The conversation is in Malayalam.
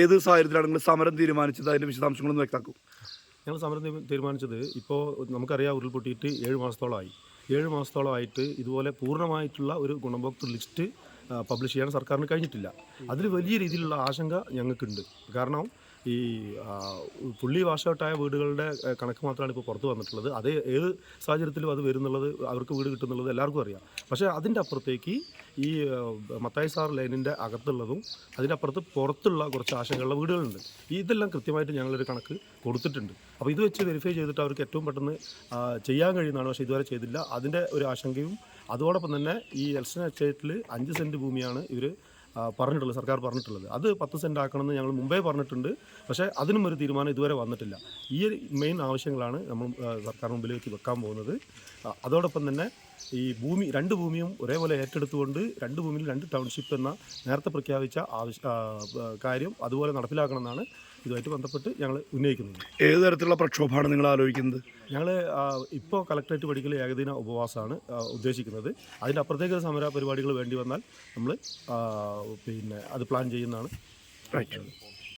ഏത് സാഹചര്യത്തിലാണ് നിങ്ങൾ സമരം തീരുമാനിച്ചത്? അതിന്റെ വിശദാംശങ്ങളൊന്ന് വ്യക്തമാക്കും. ഞങ്ങൾ സമരം തീരുമാനിച്ചത് ഇപ്പോൾ നമുക്കറിയാം ഉരുൾപൊട്ടിയിട്ട് ഏഴ് മാസത്തോളമായി. ഏഴ് മാസത്തോളമായിട്ട് ഇതുപോലെ പൂർണമായിട്ടുള്ള ഒരു ഗുണഭോക്തൃ ലിസ്റ്റ് പബ്ലിഷ് ചെയ്യാൻ സർക്കാരിന് കഴിഞ്ഞിട്ടില്ല. അതിൽ വലിയ രീതിയിലുള്ള ആശങ്ക ഞങ്ങൾക്കുണ്ട്. കാരണം ഈ പുള്ളി പുള്ളി വാഷൗട്ടായ വീടുകളുടെ കണക്ക് മാത്രമാണ് ഇപ്പോൾ പുറത്ത് വന്നിട്ടുള്ളത്. അത് ഏത് സാഹചര്യത്തിലും അത് വരുന്നുള്ളത് അവർക്ക് വീട് കിട്ടുന്നുള്ളത് എല്ലാവർക്കും അറിയാം. പക്ഷേ അതിന്റെ അപ്പുറത്തേക്ക് ഈ മത്തായി സാർ ലൈനിന്റെ അകത്തുള്ളതും അതിന്റെ അപ്പുറത്ത് പുറത്തുള്ള കുറച്ച് ആശങ്കയുള്ള വീടുകളുണ്ട്. ഇതെല്ലാം കൃത്യമായിട്ട് ഞങ്ങളൊരു കണക്ക് കൊടുത്തിട്ടുണ്ട്. അപ്പോൾ ഇത് വെച്ച് വെരിഫൈ ചെയ്തിട്ട് അവർക്ക് ഏറ്റവും പെട്ടെന്ന് ചെയ്യാൻ കഴിയുന്നതാണ്. പക്ഷേ ഇതുവരെ ചെയ്തില്ല. അതിന്റെ ഒരു ആശങ്കയും അതോടൊപ്പം തന്നെ ഈ എൽസൺ എസ്റ്റേറ്റിൽ അഞ്ച് സെന്റ് ഭൂമിയാണ് ഇവർ പറഞ്ഞിട്ടുള്ളത് സർക്കാർ പറഞ്ഞിട്ടുള്ളത്. അത് പത്ത് സെന്റ് ആക്കണമെന്ന് ഞങ്ങൾ മുമ്പേ പറഞ്ഞിട്ടുണ്ട്. പക്ഷേ അതിനും ഒരു തീരുമാനം ഇതുവരെ വന്നിട്ടില്ല. ഈ മെയിൻ ആവശ്യങ്ങളാണ് നമ്മൾ സർക്കാർ മുമ്പിലേക്ക് വെക്കാൻ പോകുന്നത്. അതോടൊപ്പം തന്നെ ഈ ഭൂമി രണ്ട് ഭൂമിയും ഒരേപോലെ ഏറ്റെടുത്തുകൊണ്ട് രണ്ട് ഭൂമിയിൽ രണ്ട് ടൗൺഷിപ്പ് എന്ന നേരത്തെ പ്രഖ്യാപിച്ച ആവശ്യ കാര്യം അതുപോലെ നടപ്പിലാക്കണമെന്നാണ് ഇതുമായിട്ട് ബന്ധപ്പെട്ട് ഞങ്ങൾ ഉന്നയിക്കുന്നത് ഏത് തരത്തിലുള്ള പ്രക്ഷോഭമാണ് നിങ്ങൾ ആലോചിക്കുന്നത്? ഞങ്ങൾ ഇപ്പോൾ കളക്ടറേറ്റ് പഠിക്കൽ ഏകദിന ഉപവാസമാണ് ഉദ്ദേശിക്കുന്നത്. അതിന്റെ അപ്പുറത്തേക്ക് സമര പരിപാടികൾ വേണ്ടി വന്നാൽ നമ്മൾ പിന്നെ അത് പ്ലാൻ ചെയ്യുന്നതാണ്. റൈറ്റ്